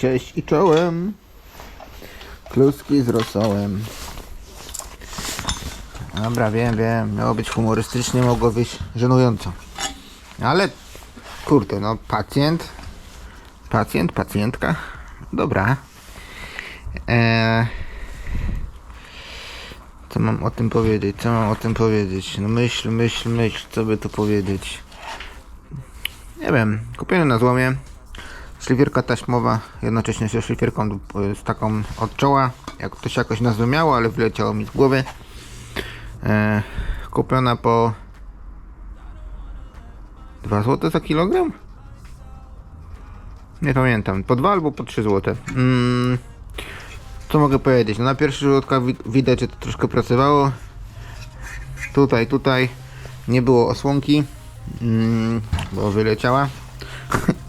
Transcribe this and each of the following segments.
Cześć i czołem. Kluski z rosołem. Dobra, wiem, wiem. Miało być humorystycznie, mogło być żenująco. Ale kurde, no pacjent. Pacjent, pacjentka. Dobra. Eee, co mam o tym powiedzieć? Co mam o tym powiedzieć? No myśl, myśl, myśl, co by tu powiedzieć. Nie wiem, kupiony na złomie. Szlifierka taśmowa, jednocześnie ze szlifierką y, z taką od czoła. Jak to się jakoś nazwę miało, ale wyleciało mi z głowy. E, kupiona po 2 zł za kilogram? Nie pamiętam. Po 2 albo po 3 zł. Mm, co mogę powiedzieć? No na pierwszy rzut oka wi- widać, że to troszkę pracowało. Tutaj, tutaj nie było osłonki, mm, bo wyleciała.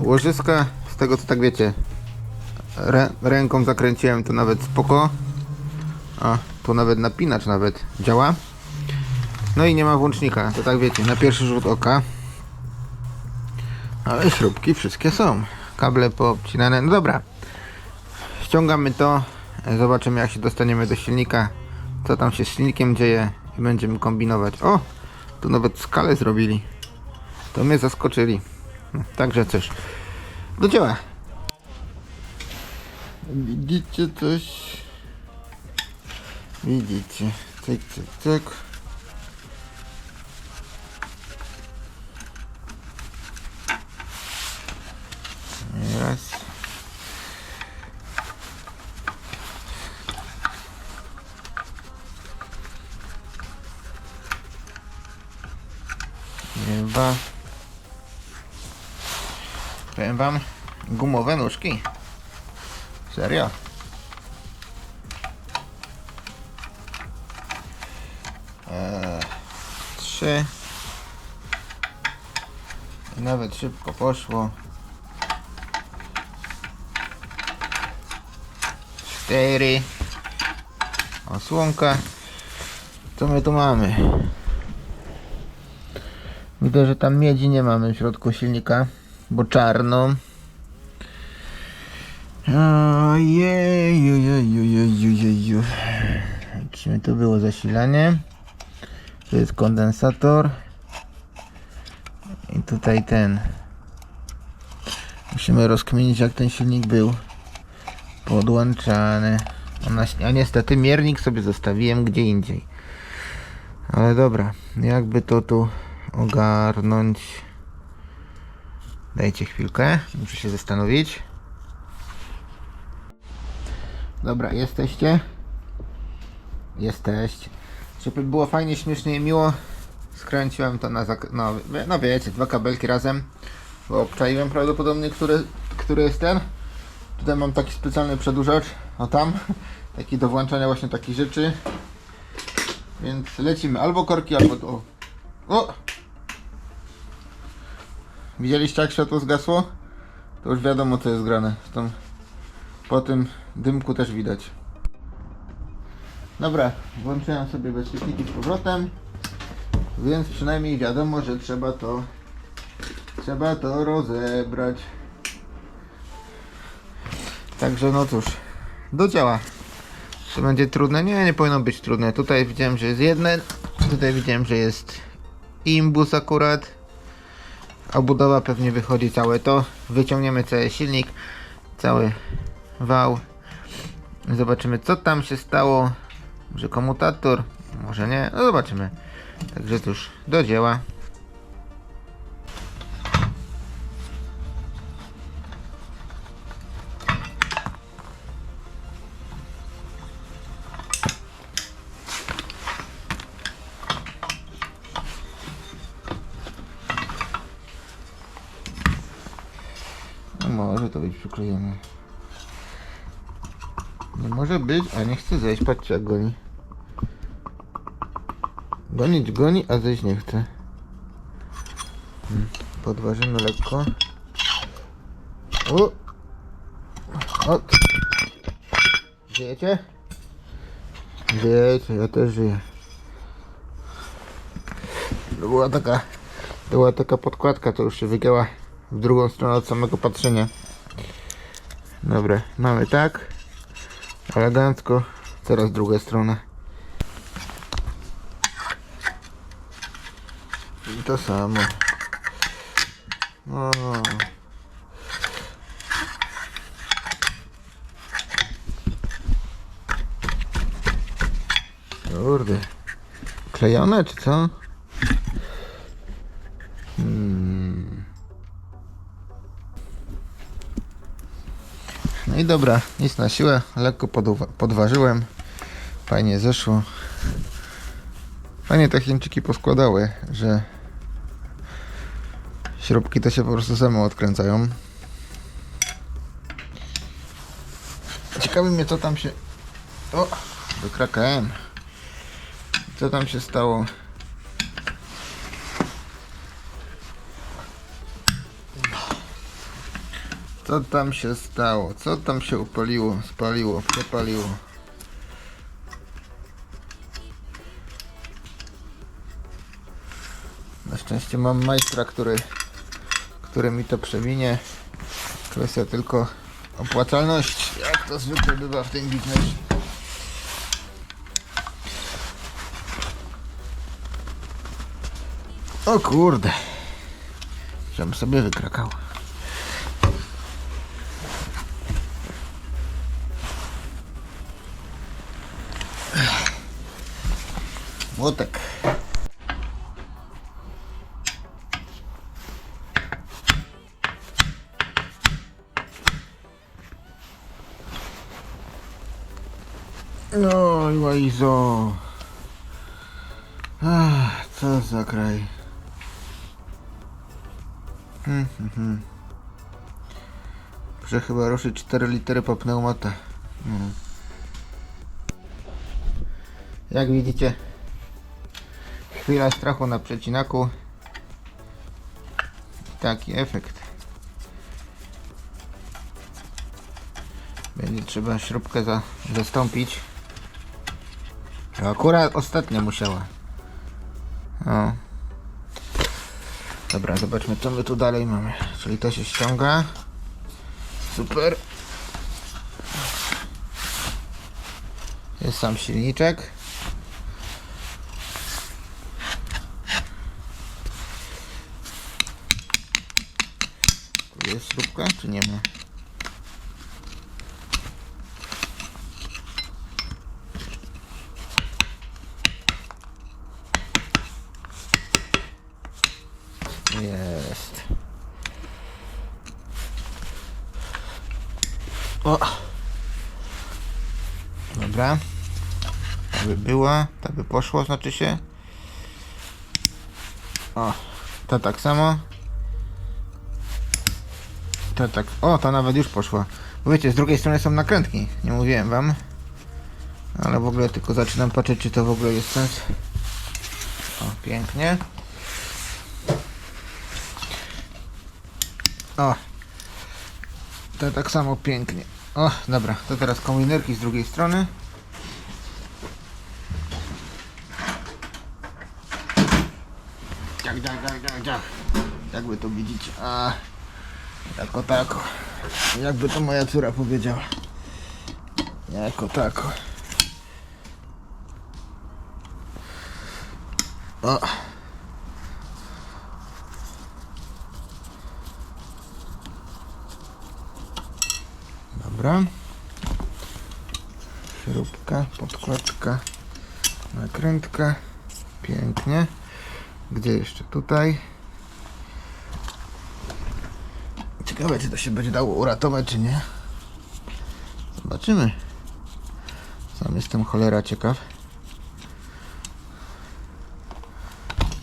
Łożyska, z tego co tak wiecie, rę, ręką zakręciłem to nawet spoko. A, tu nawet napinacz nawet działa. No i nie ma włącznika, to tak wiecie, na pierwszy rzut oka. Ale śrubki wszystkie są. Kable poobcinane, no dobra. Ściągamy to, zobaczymy jak się dostaniemy do silnika, co tam się z silnikiem dzieje i będziemy kombinować. O, tu nawet skalę zrobili. To mnie zaskoczyli. Także coś. Do dzieła. Widzicie coś? Widzicie. Cyk, cyk, cyk. Powiem wam, gumowe nóżki. Serio? Eee, trzy. I nawet szybko poszło. Cztery. Osłonka. Co my tu mamy? Widzę, że tam miedzi nie mamy w środku silnika, bo czarno. Ojejujujujujujuju. Czym to było zasilanie? To jest kondensator. I tutaj ten. Musimy rozkminić jak ten silnik był podłączany. A, niestety miernik sobie zostawiłem gdzie indziej. Ale dobra, jakby to tu ogarnąć. Dajcie chwilkę, muszę się zastanowić. Dobra, jesteście? Jesteście. Żeby było fajnie, śmiesznie i miło, skręciłem to na, zak- no, no wiecie, dwa kabelki razem, bo obczaiłem prawdopodobnie, który, który jest ten. Tutaj mam taki specjalny przedłużacz, o tam, taki do włączania właśnie takich rzeczy. Więc lecimy, albo korki, albo o. O! Widzieliście jak światło zgasło? To już wiadomo co jest grane. Tą, po tym dymku też widać. Dobra, włączyłem sobie bezpieczniki z powrotem. Więc przynajmniej wiadomo, że trzeba to trzeba to rozebrać. Także no cóż, do dzieła. Czy będzie trudne? Nie, nie powinno być trudne. Tutaj widziałem, że jest jeden. Tutaj widziałem, że jest imbus akurat. A budowa pewnie wychodzi całe to. Wyciągniemy cały silnik, cały wał. Zobaczymy co tam się stało. Może komutator, może nie. No zobaczymy. Także cóż, do dzieła. Być. Nie może być, a nie chce zejść. Patrzcie jak goni. Gonić goni, a zejść nie chce. Hmm, Podważymy lekko. O! O! Żyjecie? Żyjecie, ja też żyję. To była taka, to była taka podkładka, to już się wygięła w drugą stronę od samego patrzenia. Dobra, mamy tak. Elegancko. Teraz druga strona. I to samo. O. Kurde. Klejone czy co? I dobra, nic na siłę, lekko podwa- podważyłem. Fajnie zeszło. Fajnie te Chińczyki poskładały, że śrubki to się po prostu same odkręcają. Ciekawi mnie co tam się... O! Wykrakałem. Co tam się stało? Co tam się stało? Co tam się upaliło, spaliło, przepaliło? Na szczęście mam majstra, który, który mi to przewinie. Kwestia tylko opłacalności, jak to zwykle bywa w tym biznesie. O kurde. Żebym sobie wykrakał. Młotek. No łajzo. Co za kraj. Hmm, hmm, hmm. Muszę chyba ruszyć 4 litery po pneumata. Hmm. Jak widzicie, chwila strachu na przecinaku. Taki efekt. Będzie trzeba śrubkę za, zastąpić. Akurat ostatnia musiała. O. Dobra, zobaczmy co my tu dalej mamy. Czyli to się ściąga. Super. Jest sam silniczek. Tu czy nie ma? Jest. O! Dobra. Ta by była, ta by poszło, znaczy się. O, ta tak samo. Ta tak, o, ta nawet już poszła. Bo wiecie, z drugiej strony są nakrętki, nie mówiłem wam. Ale w ogóle tylko zaczynam patrzeć, czy to w ogóle jest sens. O, pięknie. O. To tak samo pięknie. O, dobra, to teraz kombinerki z drugiej strony. Tak, tak, tak, tak, tak. Jakby to widzicie. A, jako tako. Jakby to moja córa powiedziała. Jako tako. O. Dobra. Śrubka, podkładka, nakrętka. Pięknie. Gdzie jeszcze? Tutaj. Ciekawe, czy to się będzie dało uratować, czy nie. Zobaczymy. Sam jestem cholera ciekaw.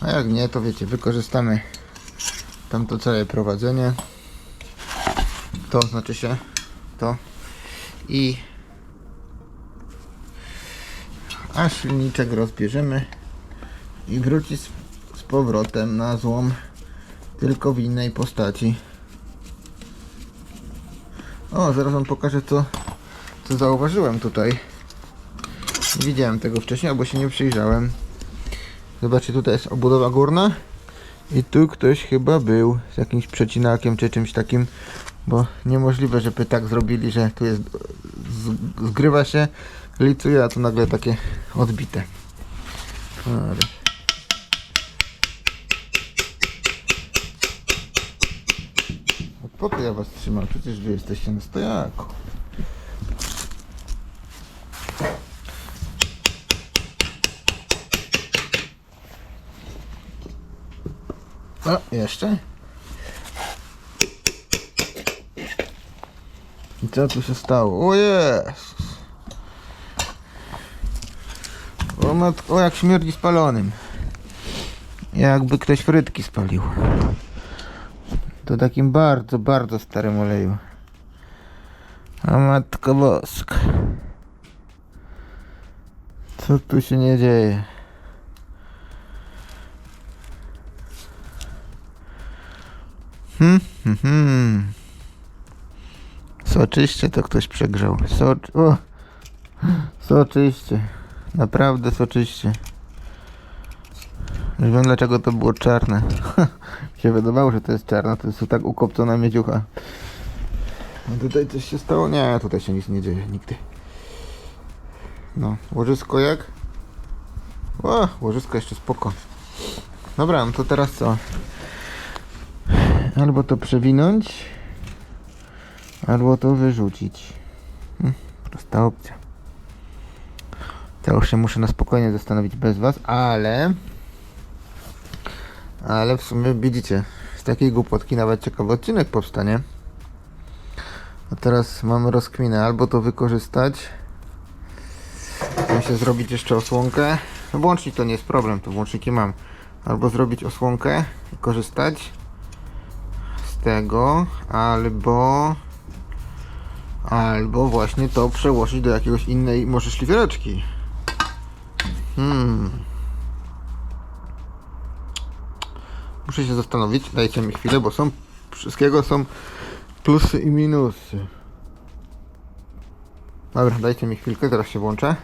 A jak nie, to wiecie, wykorzystamy tamto całe prowadzenie. To znaczy się to i a silniczek rozbierzemy i wróci z, z powrotem na złom tylko w innej postaci o zaraz wam pokażę co co zauważyłem tutaj nie widziałem tego wcześniej albo się nie przyjrzałem zobaczcie tutaj jest obudowa górna i tu ktoś chyba był z jakimś przecinakiem czy czymś takim Bo niemożliwe, żeby tak zrobili, że tu jest zgrywa się, licuje, a tu nagle takie odbite. Ale. Po to ja was trzymam, przecież wy jesteście na stojaku. O, jeszcze? I co tu się stało? O Jezus! O, matko, jak śmierdzi spalonym. Jakby ktoś frytki spalił. To takim bardzo, bardzo starym oleju. A matko boska. Co tu się nie dzieje? Hmm, hmm, hmm. Soczyście to ktoś przegrzał. Socz... O! Soczyście. Naprawdę soczyście. Już wiem dlaczego to było czarne. Mi się wydawało, że to jest czarne. To jest tak ukopcona miedziucha. A tutaj coś się stało? Nie, tutaj się nic nie dzieje. Nigdy. No, łożysko jak? O, łożysko jeszcze spoko. Dobra, no to teraz co? Albo to przewinąć, albo to wyrzucić. Hm, prosta opcja. To już się muszę na spokojnie zastanowić bez was, ale... Ale w sumie widzicie, z takiej głupotki nawet ciekawy odcinek powstanie. A teraz mamy rozkminę, albo to wykorzystać, chcę się zrobić jeszcze osłonkę. No włącznik to nie jest problem, to włączniki mam. Albo zrobić osłonkę i korzystać z tego, albo albo właśnie to przełożyć do jakiegoś innej może szlifiereczki. Hmm. Muszę się zastanowić, dajcie mi chwilę, bo są wszystkiego są plusy i minusy. Dobra, dajcie mi chwilkę, zaraz się włączę.